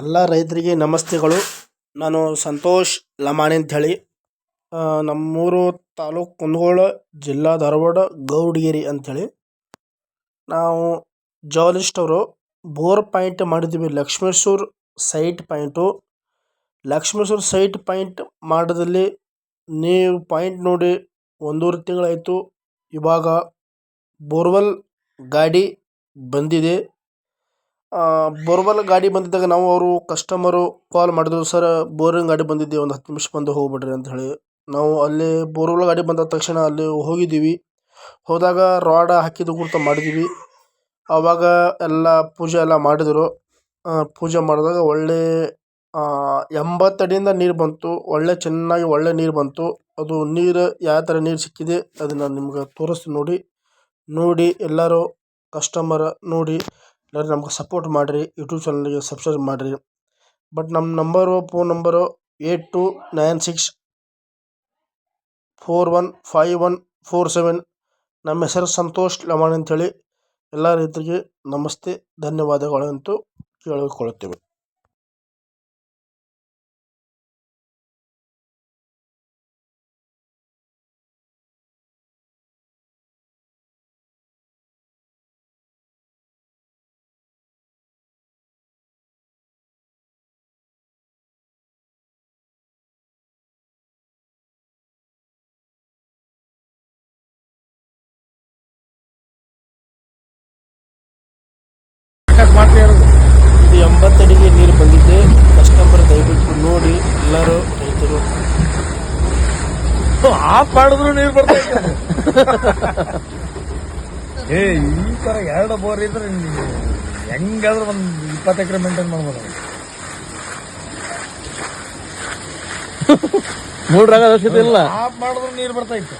ಎಲ್ಲ ರೈತರಿಗೆ ನಮಸ್ತೆಗಳು. ನಾನು ಸಂತೋಷ್ ಲಮಾಣಿ ಅಂಥೇಳಿ ನಮ್ಮೂರು ತಾಲೂಕು ಕುಂದಗೋಳ ಜಿಲ್ಲಾ ಧಾರವಾಡ ಗೌಡಗಿರಿ ಅಂಥೇಳಿ ನಾವು ಜರ್ನಲಿಸ್ಟ್ ಅವರು ಬೋರ್ ಪಾಯಿಂಟ್ ಮಾಡಿದ್ದೀವಿ. Lakshmeshwar site point. Lakshmeshwar site point ಮಾಡೋದಲ್ಲಿ ನೀವು ಪಾಯಿಂಟ್ ನೋಡಿ ಒಂದೂವರೆ ತಿಂಗಳಾಯಿತು. ಇವಾಗ ಬೋರ್ವೆಲ್ ಗಾಡಿ ಬಂದಿದೆ. ಬೋರ್ವೆಲ್ ಗಾಡಿ ಬಂದಿದ್ದಾಗ ನಾವು ಅವರು ಕಸ್ಟಮರು ಕಾಲ್ ಮಾಡಿದ್ರು, ಸರ್, ಬೋರಿಂಗ್ ಗಾಡಿ ಬಂದಿದೆ, ಒಂದು ಹತ್ತು ನಿಮಿಷ ಬಂದು ಹೋಗ್ಬಿಡ್ರಿ ಅಂತ ಹೇಳಿ. ನಾವು ಅಲ್ಲಿ ಬೋರ್ವೆಲ್ ಗಾಡಿ ಬಂದ ತಕ್ಷಣ ಅಲ್ಲಿ ಹೋಗಿದ್ದೀವಿ. ಹೋದಾಗ ರಾಡ ಹಾಕಿದ ಗುರ್ತು ಮಾಡಿದ್ವಿ. ಆವಾಗ ಎಲ್ಲ ಪೂಜೆ ಎಲ್ಲ ಮಾಡಿದರು. ಪೂಜೆ ಮಾಡಿದಾಗ ಒಳ್ಳೆ ಎಂಬತ್ತಡಿಯಿಂದ ನೀರು ಬಂತು. ಒಳ್ಳೆ ಚೆನ್ನಾಗಿ ಒಳ್ಳೆ ನೀರು ಬಂತು. ಅದು ನೀರು ಯಾವ ಥರ ನೀರು ಸಿಕ್ಕಿದೆ ಅದನ್ನು ನಿಮ್ಗೆ ತೋರಿಸ್ತೀನಿ ನೋಡಿ. ನೋಡಿ ಎಲ್ಲರೂ ಕಸ್ಟಮರ್ ನೋಡಿ. ಎಲ್ಲರೂ ನಮ್ಗೆ ಸಪೋರ್ಟ್ ಮಾಡಿರಿ ಯೂಟ್ಯೂಬ್ ಚಾನಲ್ಗೆ ಸಬ್ಸ್ಕ್ರೈಬ್ ಮಾಡಿರಿ. ಬಟ್ ನಮ್ಮ number phone number eight two nine six four one five one four seven ನಮ್ಮ ಹೆಸರು ಸಂತೋಷ್ ಲಮಾಣಿ ಅಂಥೇಳಿ ಎಲ್ಲ ರೈತರಿಗೆ ನಮಸ್ತೆ, ಧನ್ಯವಾದಗಳಂತೂ ಕೇಳಿಕೊಳ್ಳುತ್ತೇವೆ. ಇದು ಎಂಬತ್ತಡಿಗೆ ನೀರು ಬಂದಿದೆ ಕಸ್ಟಮರ್ ದಯವಿಟ್ಟು ನೋಡಿ ಎಲ್ಲರೂ ರೈತರು. ಆಫ್ ಮಾಡಿದ್ರು ನೀರು ಬರ್ತಾ ಏ ಈ ತರ ಎರಡು ಬೋರ್ ಇದ್ರೆ ನೀವು ಹೆಂಗಾದ್ರೂ ಒಂದು ಇಪ್ಪತ್ತು ಎಕರೆ ಮೇಂಟೈನ್ ಮಾಡ್ಬೋದು. ಮೂಡ್ರಾಗ ಅವಶ್ಯಕತೆ ಇಲ್ಲ. ಆಫ್ ಮಾಡಿದ್ರು ನೀರು ಬರ್ತೈತೆ